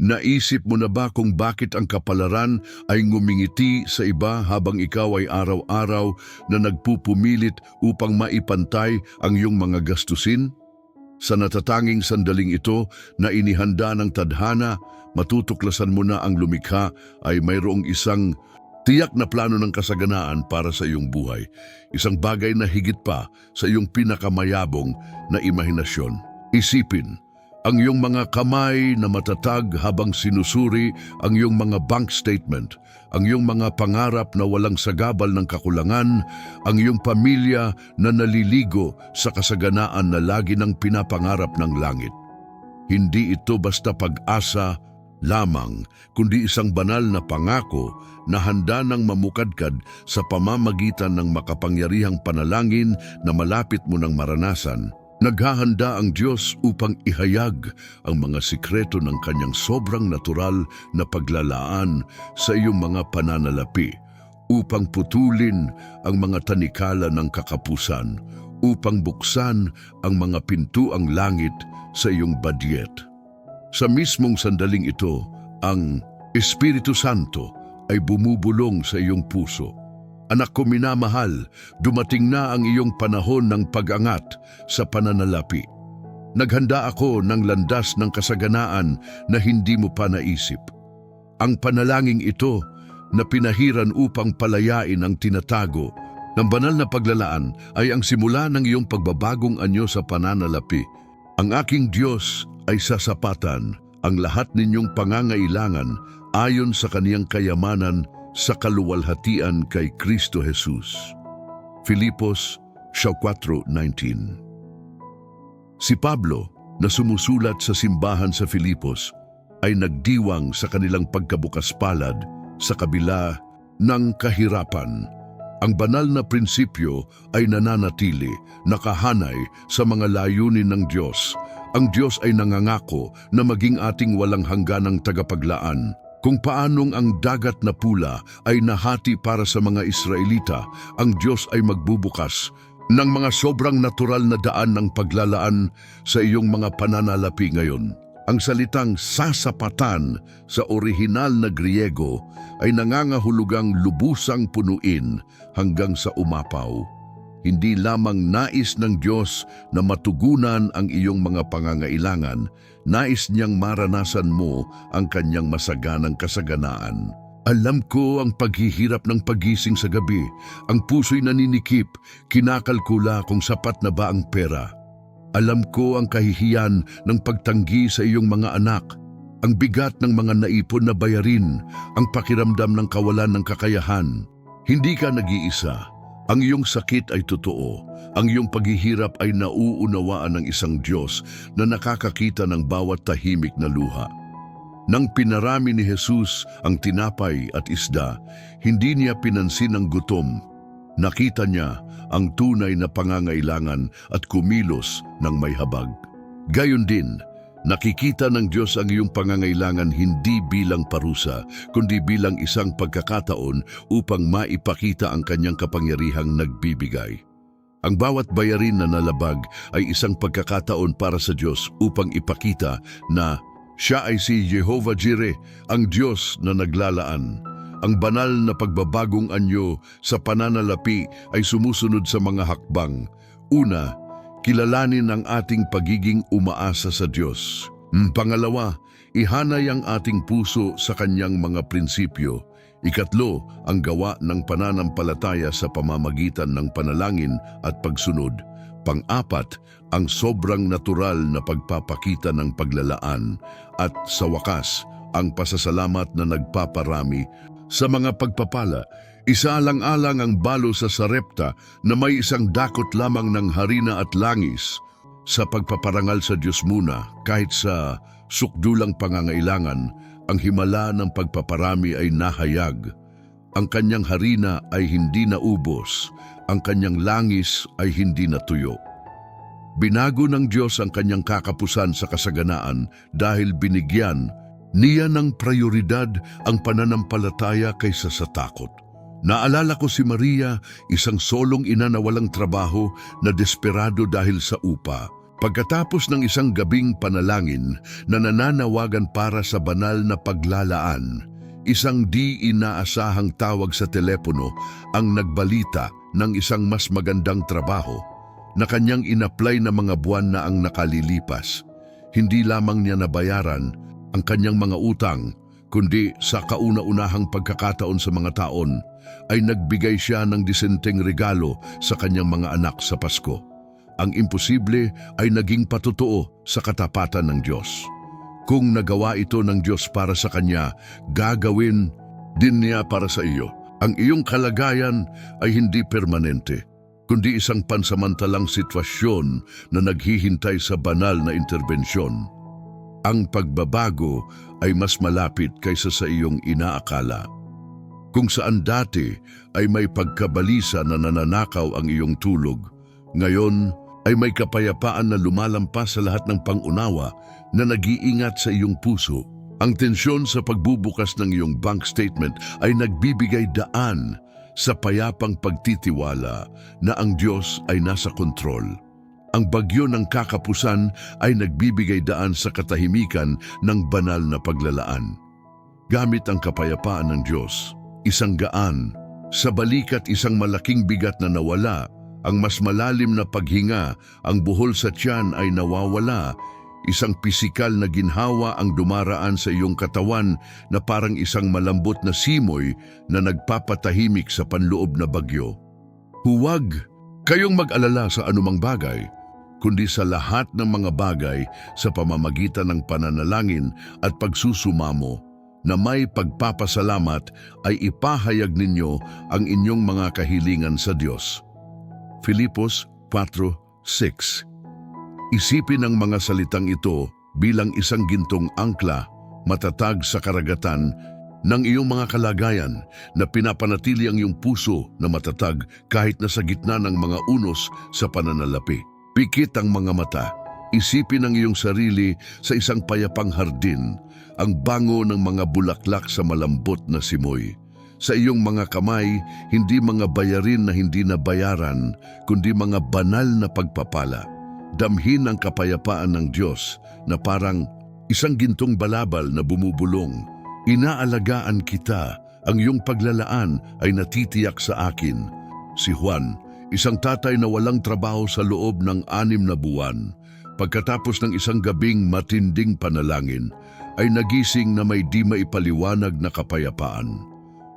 Naisip mo na ba kung bakit ang kapalaran ay ngumingiti sa iba habang ikaw ay araw-araw na nagpupumilit upang maipantay ang iyong mga gastusin? Sa natatanging sandaling ito na inihanda ng tadhana, matutuklasan mo na ang lumikha ay mayroong isang tiyak na plano ng kasaganaan para sa iyong buhay. Isang bagay na higit pa sa iyong pinakamayabong na imahinasyon. Isipin, ang iyong mga kamay na matatag habang sinusuri ang iyong mga bank statement, ang iyong mga pangarap na walang sagabal ng kakulangan, ang iyong pamilya na naliligo sa kasaganaan na lagi ng pinapangarap ng langit. Hindi ito basta pag-asa lamang, kundi isang banal na pangako na handa ng mamukadkad sa pamamagitan ng makapangyarihang panalangin na malapit mo ng maranasan. Naghahanda ang Diyos upang ihayag ang mga sikreto ng kanyang sobrang natural na paglalaan sa iyong mga pananalapi upang putulin ang mga tanikala ng kakapusan, upang buksan ang mga pintuang langit sa iyong badyet. Sa mismong sandaling ito, ang Espiritu Santo ay bumubulong sa iyong puso. Anak ko minamahal, dumating na ang iyong panahon ng pag-angat sa pananalapi. Naghanda ako ng landas ng kasaganaan na hindi mo pa naisip. Ang panalangin ito na pinahiran upang palayain ang tinatago ng banal na paglalaan ay ang simula ng iyong pagbabagong anyo sa pananalapi. Ang aking Diyos ay sasapatan ang lahat ninyong pangangailangan ayon sa kaniyang kayamanan sa kaluwalhatian kay Kristo Jesus. Filipos 4.19 Si Pablo, na sumusulat sa simbahan sa Filipos, ay nagdiwang sa kanilang pagkabukas palad sa kabila ng kahirapan. Ang banal na prinsipyo ay nananatili, nakahanay sa mga layunin ng Diyos. Ang Diyos ay nangangako na maging ating walang hangganang tagapaglaan. Kung paanong ang dagat na pula ay nahati para sa mga Israelita, ang Diyos ay magbubukas ng mga sobrang natural na daan ng paglalaan sa iyong mga pananalapi ngayon. Ang salitang sasapatan sa orihinal na Griego ay nangangahulugang lubusang punuin hanggang sa umapaw. Hindi lamang nais ng Diyos na matugunan ang iyong mga pangangailangan, nais niyang maranasan mo ang kanyang masaganang kasaganaan. Alam ko ang paghihirap ng pagising sa gabi, ang puso'y naninikip, kinakalkula kung sapat na ba ang pera. Alam ko ang kahihiyan ng pagtanggi sa iyong mga anak, ang bigat ng mga naipon na bayarin, ang pakiramdam ng kawalan ng kakayahan. Hindi ka nag-iisa. Ang iyong sakit ay totoo. Ang iyong paghihirap ay nauunawaan ng isang Diyos na nakakakita ng bawat tahimik na luha. Nang pinarami ni Jesus ang tinapay at isda, hindi niya pinansin ang gutom. Nakita niya ang tunay na pangangailangan at kumilos ng may habag. Gayon din, nakikita ng Diyos ang iyong pangangailangan hindi bilang parusa, kundi bilang isang pagkakataon upang maipakita ang kanyang kapangyarihang nagbibigay. Ang bawat bayarin na nalabag ay isang pagkakataon para sa Diyos upang ipakita na siya ay si Jehovah Jireh, ang Diyos na naglalaan. Ang banal na pagbabagong anyo sa pananalapi ay sumusunod sa mga hakbang. Una, kilalanin ang ating pagiging umaasa sa Diyos. Mm, Pangalawa, ihanay ang ating puso sa kanyang mga prinsipyo. Ikatlo, ang gawa ng pananampalataya sa pamamagitan ng panalangin at pagsunod. Pang-apat, ang sobrang natural na pagpapakita ng paglalaan. At sa wakas, ang pasasalamat na nagpaparami sa mga pagpapala. Isaalang-alang ang balo sa sarepta na may isang dakot lamang ng harina at langis sa pagpaparangal sa Diyos muna kahit sa sukdulang pangangailangan, ang himala ng pagpaparami ay nahayag. Ang kanyang harina ay hindi naubos, ang kanyang langis ay hindi natuyo. Binago ng Diyos ang kanyang kakapusan sa kasaganaan dahil binigyan niya ng prioridad ang pananampalataya kaysa sa takot. Naalala ko si Maria, isang solong ina na walang trabaho na desperado dahil sa upa. Pagkatapos ng isang gabing panalangin na nananawagan para sa banal na paglalaan, isang di inaasahang tawag sa telepono ang nagbalita ng isang mas magandang trabaho na kanyang inapply na mga buwan na ang nakalilipas. Hindi lamang niya nabayaran ang kanyang mga utang, kundi sa kauna-unahang pagkakataon sa mga taon ay nagbigay siya ng disenteng regalo sa kanyang mga anak sa Pasko ang imposible ay naging patotoo sa katapatan ng Diyos. Kung nagawa ito ng Diyos para sa Kanya, gagawin din niya para sa iyo. Ang iyong kalagayan ay hindi permanente, kundi isang pansamantalang sitwasyon na naghihintay sa banal na interbensyon. Ang pagbabago ay mas malapit kaysa sa iyong inaakala. Kung saan dati ay may pagkabalisa na nananakaw ang iyong tulog, ngayon ay may kapayapaan na lumalampas sa lahat ng pangunawa na nag-iingat sa iyong puso. Ang tensyon sa pagbubukas ng iyong bank statement ay nagbibigay daan sa payapang pagtitiwala na ang Diyos ay nasa kontrol. Ang bagyo ng kakapusan ay nagbibigay daan sa katahimikan ng banal na paglalaan. Gamit ang kapayapaan ng Diyos, isang gaan, sa balikat isang malaking bigat na nawala, ang mas malalim na paghinga, ang buhol sa tiyan ay nawawala, isang pisikal na ginhawa ang dumaraan sa iyong katawan na parang isang malambot na simoy na nagpapatahimik sa panloob na bagyo. Huwag kayong mag-alala sa anumang bagay, kundi sa lahat ng mga bagay sa pamamagitan ng pananalangin at pagsusumamo na may pagpapasalamat ay ipahayag ninyo ang inyong mga kahilingan sa Diyos. Filipos 4.6 Isipin ang mga salitang ito bilang isang gintong angkla, matatag sa karagatan ng iyong mga kalagayan na pinapanatili ang iyong puso na matatag kahit na sa gitna ng mga unos sa pananalapi. Pikit ang mga mata. Isipin ang iyong sarili sa isang payapang hardin, ang bango ng mga bulaklak sa malambot na simoy. Sa iyong mga kamay, hindi mga bayarin na hindi nabayaran, kundi mga banal na pagpapala. Damhin ang kapayapaan ng Diyos na parang isang gintong balabal na bumubulong. Inaalagaan kita, ang iyong paglalaan ay natitiyak sa akin. Si Juan, isang tatay na walang trabaho sa loob ng anim na buwan, pagkatapos ng isang gabing matinding panalangin, ay nagising na may di maipaliwanag na kapayapaan.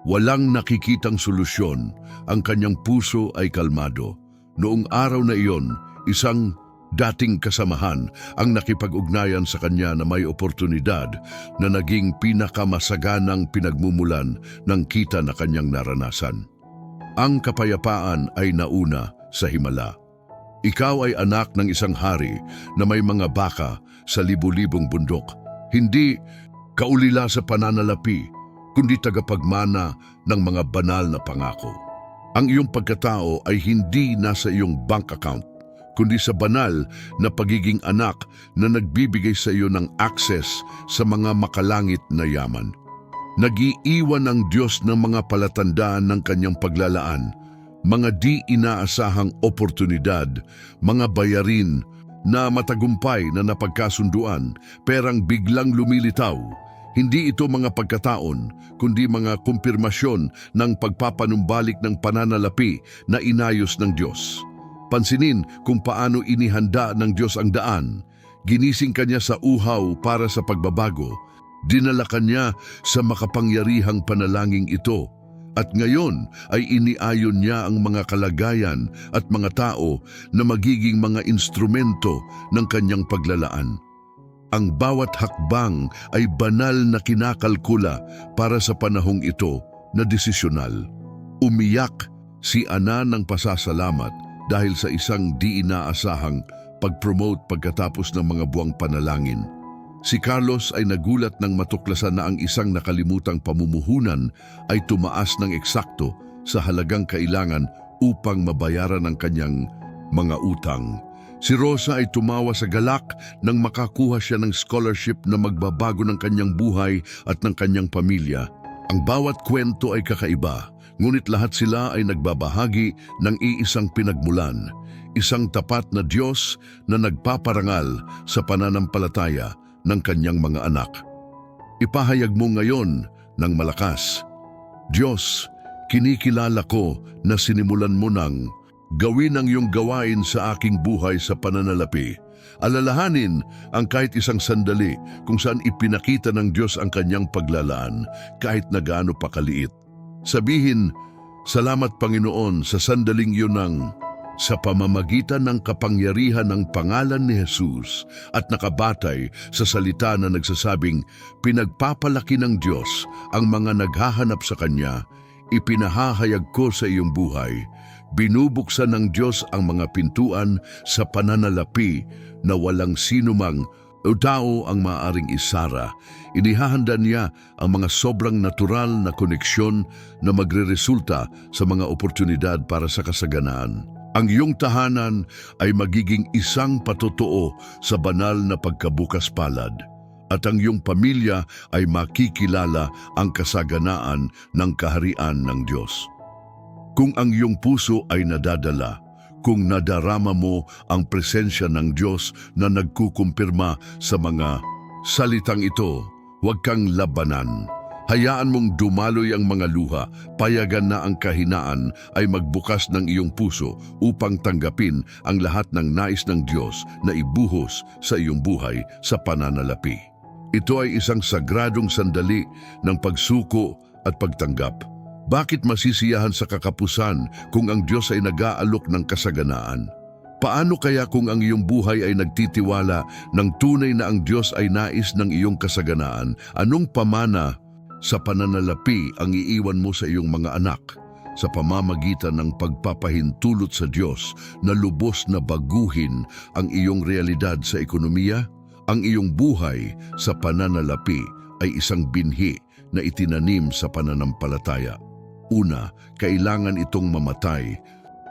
Walang nakikitang solusyon, ang kanyang puso ay kalmado. Noong araw na iyon, isang dating kasamahan ang nakipag-ugnayan sa kanya na may oportunidad na naging pinakamasaganang pinagmumulan ng kita na kanyang naranasan. Ang kapayapaan ay nauna sa himala. Ikaw ay anak ng isang hari na may mga baka sa libu-libong bundok. Hindi kaulila sa pananalapi, kundi tagapagmana ng mga banal na pangako. Ang iyong pagkatao ay hindi nasa iyong bank account, kundi sa banal na pagiging anak na nagbibigay sa iyo ng access sa mga makalangit na yaman. Nag-iiwan ang Diyos ng mga palatandaan ng kanyang paglalaan, mga di inaasahang oportunidad, mga bayarin na matagumpay na napagkasunduan perang biglang lumilitaw. Hindi ito mga pagkataon, kundi mga kumpirmasyon ng pagpapanumbalik ng pananalapi na inayos ng Diyos. Pansinin kung paano inihanda ng Diyos ang daan. Ginising kanya sa uhaw para sa pagbabago. Dinala kanya sa makapangyarihang panalangin ito. At ngayon ay iniayon niya ang mga kalagayan at mga tao na magiging mga instrumento ng kanyang paglalaan. Ang bawat hakbang ay banal na kinakalkula para sa panahong ito na desisyonal. Umiyak si Ana ng pasasalamat dahil sa isang di inaasahang pag-promote pagkatapos ng mga buwang panalangin. Si Carlos ay nagulat nang matuklasan na ang isang nakalimutang pamumuhunan ay tumaas ng eksakto sa halagang kailangan upang mabayaran ang kanyang mga utang. Si Rosa ay tumawa sa galak nang makakuha siya ng scholarship na magbabago ng kanyang buhay at ng kanyang pamilya. Ang bawat kwento ay kakaiba, ngunit lahat sila ay nagbabahagi ng iisang pinagmulan, isang tapat na Diyos na nagpaparangal sa pananampalataya ng kanyang mga anak. Ipahayag mo ngayon ng malakas, Diyos, kinikilala ko na sinimulan mo nang gawin ang iyong gawain sa aking buhay sa pananalapi. Alalahanin ang kahit isang sandali kung saan ipinakita ng Diyos ang kanyang paglalaan kahit na gaano pa kaliit. Sabihin, Salamat Panginoon sa sandaling yun ng sa pamamagitan ng kapangyarihan ng pangalan ni Jesus at nakabatay sa salita na nagsasabing pinagpapalaki ng Diyos ang mga naghahanap sa Kanya, ipinahahayag ko sa iyong buhay, binubuksan ng Diyos ang mga pintuan sa pananalapi na walang sinumang o tao ang maaring isara. Inihahanda niya ang mga sobrang natural na koneksyon na magreresulta sa mga oportunidad para sa kasaganaan. Ang iyong tahanan ay magiging isang patotoo sa banal na pagkabukas palad at ang iyong pamilya ay makikilala ang kasaganaan ng kaharian ng Diyos. Kung ang iyong puso ay nadadala, kung nadarama mo ang presensya ng Diyos na nagkukumpirma sa mga salitang ito, huwag kang labanan. Hayaan mong dumaloy ang mga luha, payagan na ang kahinaan ay magbukas ng iyong puso upang tanggapin ang lahat ng nais ng Diyos na ibuhos sa iyong buhay sa pananalapi. Ito ay isang sagradong sandali ng pagsuko at pagtanggap. Bakit masisiyahan sa kakapusan kung ang Diyos ay nag-aalok ng kasaganaan? Paano kaya kung ang iyong buhay ay nagtitiwala ng tunay na ang Diyos ay nais ng iyong kasaganaan? Anong pamana sa pananalapi ang iiwan mo sa iyong mga anak? Sa pamamagitan ng pagpapahintulot sa Diyos na lubos na baguhin ang iyong realidad sa ekonomiya? Ang iyong buhay sa pananalapi ay isang binhi na itinanim sa pananampalataya. Una, kailangan itong mamatay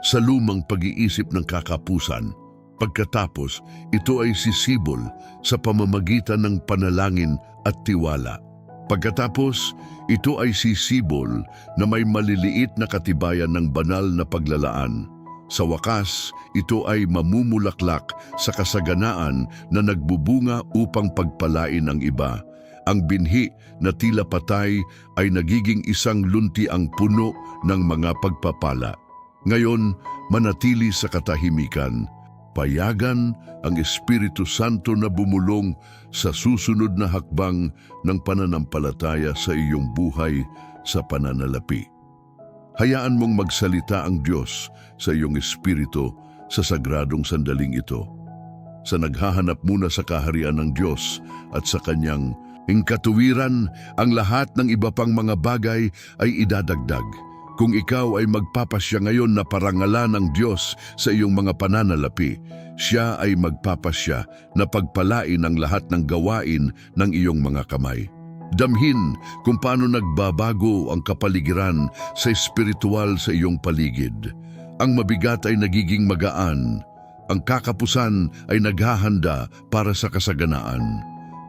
sa lumang pag-iisip ng kakapusan. Pagkatapos, ito ay sisibol sa pamamagitan ng panalangin at tiwala. Pagkatapos, ito ay sisibol na may maliliit na katibayan ng banal na paglalaan. Sa wakas, ito ay mamumulaklak sa kasaganaan na nagbubunga upang pagpalain ang iba. Ang binhi na tila patay ay nagiging isang lunti ang puno ng mga pagpapala. Ngayon, manatili sa katahimikan. Payagan ang Espiritu Santo na bumulong sa susunod na hakbang ng pananampalataya sa iyong buhay sa pananalapi. Hayaan mong magsalita ang Diyos sa iyong espiritu sa sagradong sandaling ito. Sa naghahanap muna sa kaharian ng Diyos at sa kanyang ingkatuwiran, ang lahat ng iba pang mga bagay ay idadagdag. Kung ikaw ay magpapasya ngayon na parangalan ng Diyos sa iyong mga pananalapi, siya ay magpapasya na pagpalain ang lahat ng gawain ng iyong mga kamay. Damhin kung paano nagbabago ang kapaligiran sa espiritual sa iyong paligid. Ang mabigat ay nagiging magaan. Ang kakapusan ay naghahanda para sa kasaganaan.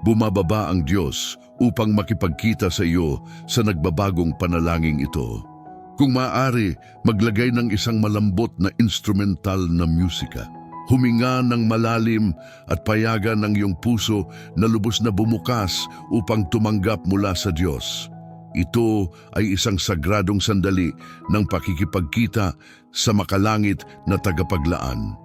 Bumababa ang Diyos upang makipagkita sa iyo sa nagbabagong panalangin ito. Kung maaari, maglagay ng isang malambot na instrumental na musika. Huminga ng malalim at payagan ng iyong puso na lubos na bumukas upang tumanggap mula sa Diyos. Ito ay isang sagradong sandali ng pakikipagkita sa makalangit na tagapaglaan.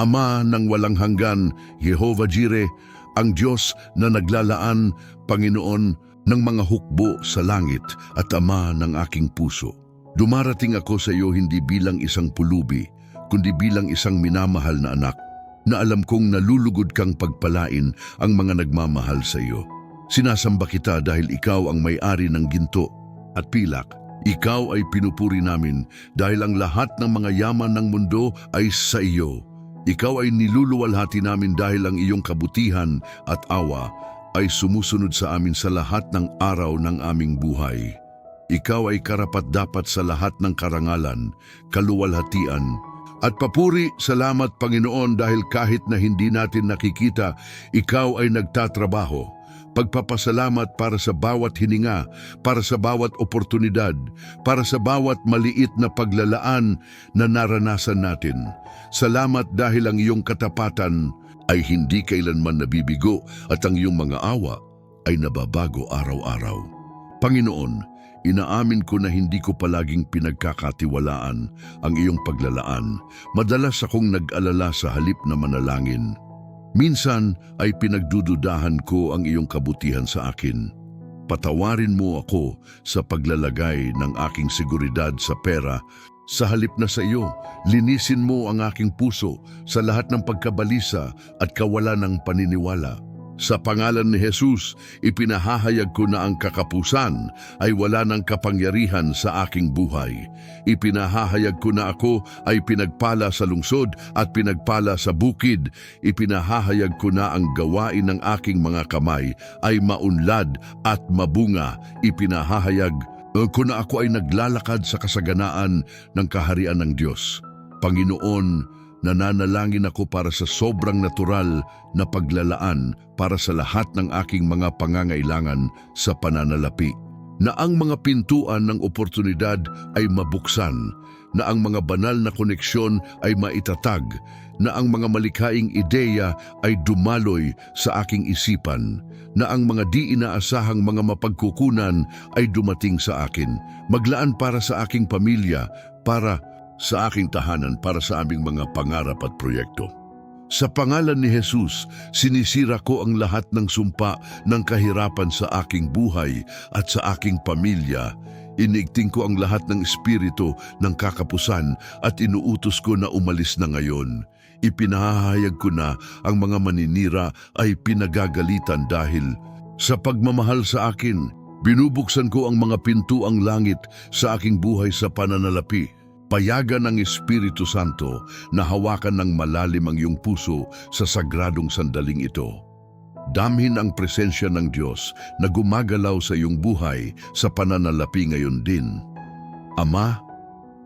Ama ng walang hanggan, Jehovah Jireh, ang Diyos na naglalaan, Panginoon, ng mga hukbo sa langit at Ama ng aking puso. Dumarating ako sa iyo hindi bilang isang pulubi, kundi bilang isang minamahal na anak, na alam kong nalulugod kang pagpalain ang mga nagmamahal sa iyo. Sinasamba kita dahil ikaw ang may-ari ng ginto at pilak. Ikaw ay pinupuri namin dahil ang lahat ng mga yaman ng mundo ay sa iyo. Ikaw ay niluluwalhati namin dahil ang iyong kabutihan at awa ay sumusunod sa amin sa lahat ng araw ng aming buhay. Ikaw ay karapat-dapat sa lahat ng karangalan, kaluwalhatian, at papuri, salamat Panginoon dahil kahit na hindi natin nakikita, ikaw ay nagtatrabaho. pagpapasalamat para sa bawat hininga, para sa bawat oportunidad, para sa bawat maliit na paglalaan na naranasan natin. Salamat dahil ang iyong katapatan ay hindi kailanman nabibigo at ang iyong mga awa ay nababago araw-araw. Panginoon, inaamin ko na hindi ko palaging pinagkakatiwalaan ang iyong paglalaan. Madalas akong nag-alala sa halip na manalangin. Minsan ay pinagdududahan ko ang iyong kabutihan sa akin. Patawarin mo ako sa paglalagay ng aking seguridad sa pera sa halip na sa iyo, linisin mo ang aking puso sa lahat ng pagkabalisa at kawalan ng paniniwala. Sa pangalan ni Jesus, ipinahahayag ko na ang kakapusan ay wala ng kapangyarihan sa aking buhay. Ipinahahayag ko na ako ay pinagpala sa lungsod at pinagpala sa bukid. Ipinahahayag ko na ang gawain ng aking mga kamay ay maunlad at mabunga. Ipinahahayag ko na ako ay naglalakad sa kasaganaan ng kaharian ng Diyos. Panginoon, nananalangin ako para sa sobrang natural na paglalaan para sa lahat ng aking mga pangangailangan sa pananalapi. Na ang mga pintuan ng oportunidad ay mabuksan, na ang mga banal na koneksyon ay maitatag, na ang mga malikhaing ideya ay dumaloy sa aking isipan, na ang mga di inaasahang mga mapagkukunan ay dumating sa akin, maglaan para sa aking pamilya, para sa aking tahanan, para sa aming mga pangarap at proyekto. Sa pangalan ni Jesus, sinisira ko ang lahat ng sumpa ng kahirapan sa aking buhay at sa aking pamilya. Inigting ko ang lahat ng espiritu ng kakapusan at inuutos ko na umalis na ngayon. Ipinahahayag ko na ang mga maninira ay pinagagalitan dahil sa pagmamahal sa akin, binubuksan ko ang mga pintuang langit sa aking buhay sa pananalapi. Payagan ng Espiritu Santo na hawakan ng malalim ang iyong puso sa sagradong sandaling ito. Damhin ang presensya ng Diyos na gumagalaw sa iyong buhay sa pananalapi ngayon din. Ama,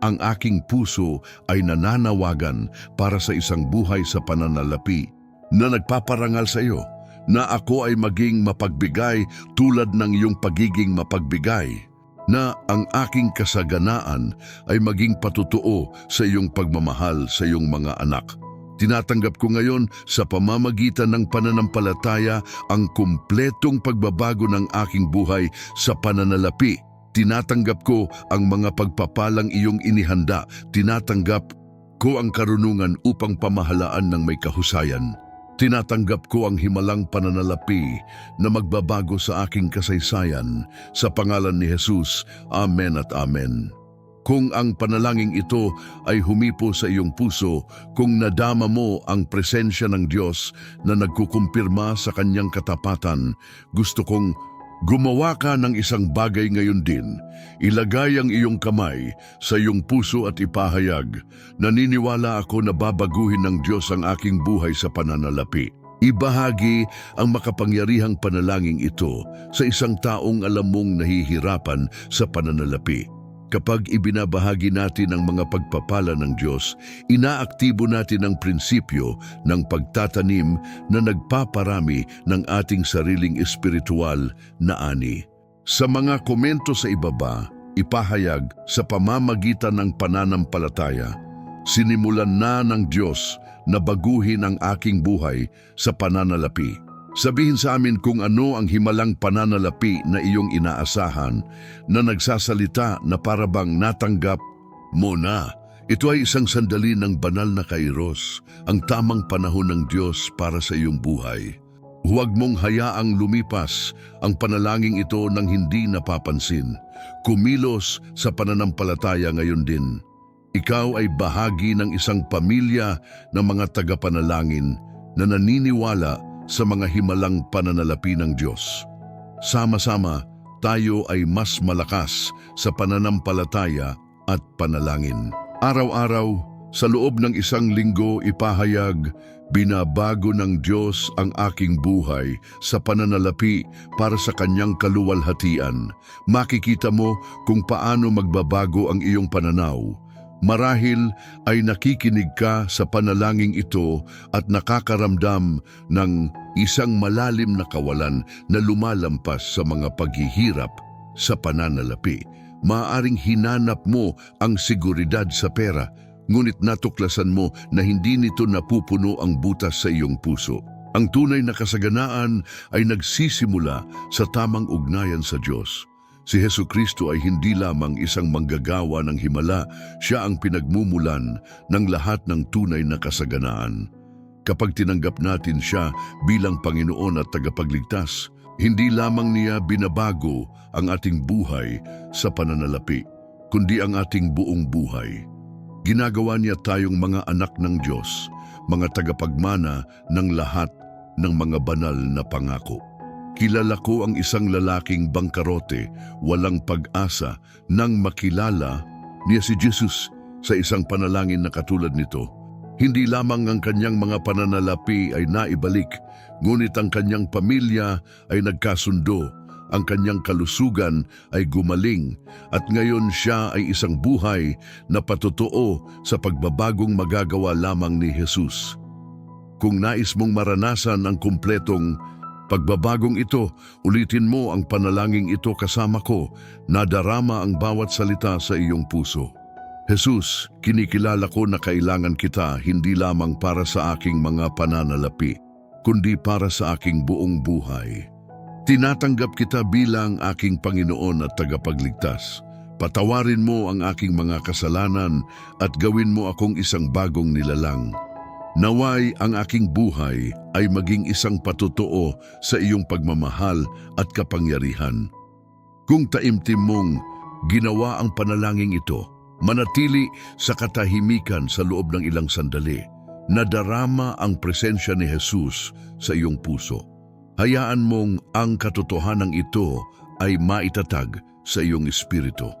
ang aking puso ay nananawagan para sa isang buhay sa pananalapi na nagpaparangal sa iyo na ako ay maging mapagbigay tulad ng iyong pagiging mapagbigay na ang aking kasaganaan ay maging patutuo sa iyong pagmamahal sa iyong mga anak. Tinatanggap ko ngayon sa pamamagitan ng pananampalataya ang kumpletong pagbabago ng aking buhay sa pananalapi. Tinatanggap ko ang mga pagpapalang iyong inihanda. Tinatanggap ko ang karunungan upang pamahalaan ng may kahusayan. Tinatanggap ko ang himalang pananalapi na magbabago sa aking kasaysayan sa pangalan ni Jesus. Amen at Amen. Kung ang panalangin ito ay humipo sa iyong puso, kung nadama mo ang presensya ng Diyos na nagkukumpirma sa kanyang katapatan, gusto kong gumawa ka ng isang bagay ngayon din. Ilagay ang iyong kamay sa iyong puso at ipahayag, naniniwala ako na babaguhin ng Diyos ang aking buhay sa pananalapi. Ibahagi ang makapangyarihang panalangin ito sa isang taong alam mong nahihirapan sa pananalapi. Kapag ibinabahagi natin ang mga pagpapala ng Diyos, inaaktibo natin ang prinsipyo ng pagtatanim na nagpaparami ng ating sariling espiritual na ani. Sa mga komento sa ibaba, ipahayag sa pamamagitan ng pananampalataya, sinimulan na ng Diyos na baguhin ang aking buhay sa pananalapi. Sabihin sa amin kung ano ang himalang pananalapi na iyong inaasahan na nagsasalita na parabang natanggap mo na. Ito ay isang sandali ng banal na kairos, ang tamang panahon ng Diyos para sa iyong buhay. Huwag mong hayaang lumipas ang panalangin ito nang hindi napapansin. Kumilos sa pananampalataya ngayon din. Ikaw ay bahagi ng isang pamilya ng mga tagapanalangin na naniniwala sa mga himalang pananalapi ng Diyos. Sama-sama, tayo ay mas malakas sa pananampalataya at panalangin. Araw-araw, sa loob ng isang linggo ipahayag, binabago ng Diyos ang aking buhay sa pananalapi para sa kanyang kaluwalhatian. Makikita mo kung paano magbabago ang iyong pananaw. Marahil ay nakikinig ka sa panalangin ito at nakakaramdam ng isang malalim na kawalan na lumalampas sa mga paghihirap sa pananalapi. Maaring hinanap mo ang seguridad sa pera, ngunit natuklasan mo na hindi nito napupuno ang butas sa iyong puso. Ang tunay na kasaganaan ay nagsisimula sa tamang ugnayan sa Diyos. Si Heso Kristo ay hindi lamang isang manggagawa ng himala, siya ang pinagmumulan ng lahat ng tunay na kasaganaan. Kapag tinanggap natin siya bilang Panginoon at tagapagligtas, hindi lamang niya binabago ang ating buhay sa pananalapi, kundi ang ating buong buhay. Ginagawa niya tayong mga anak ng Diyos, mga tagapagmana ng lahat ng mga banal na pangako. Kilala ko ang isang lalaking bangkarote, walang pag-asa, nang makilala niya si Jesus sa isang panalangin na katulad nito. Hindi lamang ang kanyang mga pananalapi ay naibalik, ngunit ang kanyang pamilya ay nagkasundo, ang kanyang kalusugan ay gumaling, at ngayon siya ay isang buhay na patotoo sa pagbabagong magagawa lamang ni Jesus. Kung nais mong maranasan ang kumpletong pagbabagong ito, ulitin mo ang panalangin ito kasama ko, nadarama ang bawat salita sa iyong puso. Jesus, kinikilala ko na kailangan kita hindi lamang para sa aking mga pananalapi, kundi para sa aking buong buhay. Tinatanggap kita bilang aking Panginoon at tagapagligtas. Patawarin mo ang aking mga kasalanan at gawin mo akong isang bagong nilalang. Naway ang aking buhay ay maging isang patotoo sa iyong pagmamahal at kapangyarihan. Kung taimtim mong ginawa ang panalangin ito, manatili sa katahimikan sa loob ng ilang sandali, nadarama ang presensya ni Jesus sa iyong puso. Hayaan mong ang katotohanan ito ay maitatag sa iyong espiritu.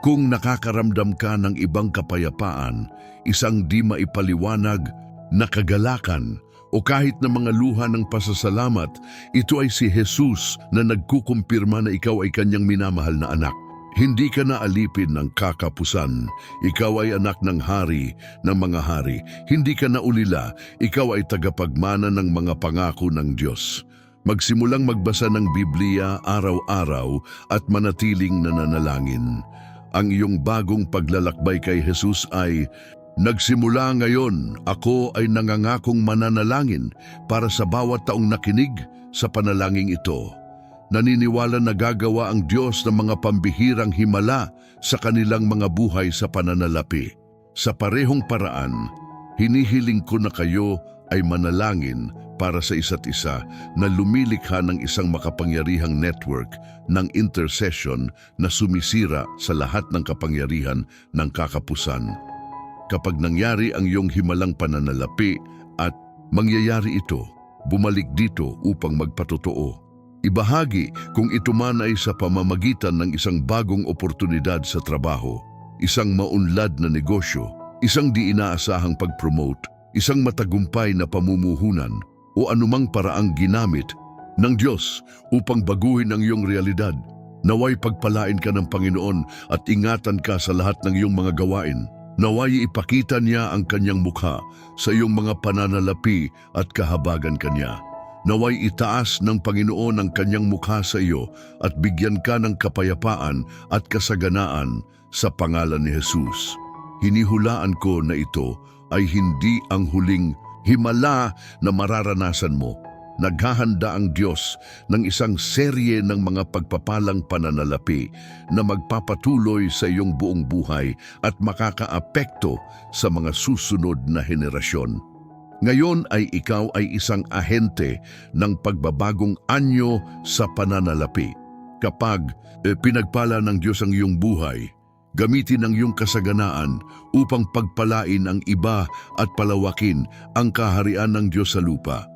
Kung nakakaramdam ka ng ibang kapayapaan, isang di maipaliwanag na kagalakan o kahit na mga luha ng pasasalamat, ito ay si Jesus na nagkukumpirma na ikaw ay kanyang minamahal na anak. Hindi ka na alipin ng kakapusan. Ikaw ay anak ng hari ng mga hari. Hindi ka na ulila. Ikaw ay tagapagmana ng mga pangako ng Diyos. Magsimulang magbasa ng Biblia araw-araw at manatiling nananalangin. Ang iyong bagong paglalakbay kay Jesus ay Nagsimula ngayon, ako ay nangangakong mananalangin para sa bawat taong nakinig sa panalangin ito. Naniniwala na gagawa ang Diyos ng mga pambihirang himala sa kanilang mga buhay sa pananalapi. Sa parehong paraan, hinihiling ko na kayo ay manalangin para sa isa't isa na lumilikha ng isang makapangyarihang network ng intercession na sumisira sa lahat ng kapangyarihan ng kakapusan kapag nangyari ang iyong himalang pananalapi at mangyayari ito, bumalik dito upang magpatotoo. Ibahagi kung ito man ay sa pamamagitan ng isang bagong oportunidad sa trabaho, isang maunlad na negosyo, isang di inaasahang pag-promote, isang matagumpay na pamumuhunan, o anumang paraang ginamit ng Diyos upang baguhin ang iyong realidad. Naway pagpalain ka ng Panginoon at ingatan ka sa lahat ng iyong mga gawain. Naway ipakita niya ang kanyang mukha sa iyong mga pananalapi at kahabagan kanya. Naway itaas ng Panginoon ang kanyang mukha sa iyo at bigyan ka ng kapayapaan at kasaganaan sa pangalan ni Jesus. Hinihulaan ko na ito ay hindi ang huling himala na mararanasan mo. Naghahanda ang Diyos ng isang serye ng mga pagpapalang pananalapi na magpapatuloy sa iyong buong buhay at makakaapekto sa mga susunod na henerasyon. Ngayon ay ikaw ay isang ahente ng pagbabagong anyo sa pananalapi. Kapag eh, pinagpala ng Diyos ang iyong buhay, gamitin ang iyong kasaganaan upang pagpalain ang iba at palawakin ang kaharian ng Diyos sa lupa.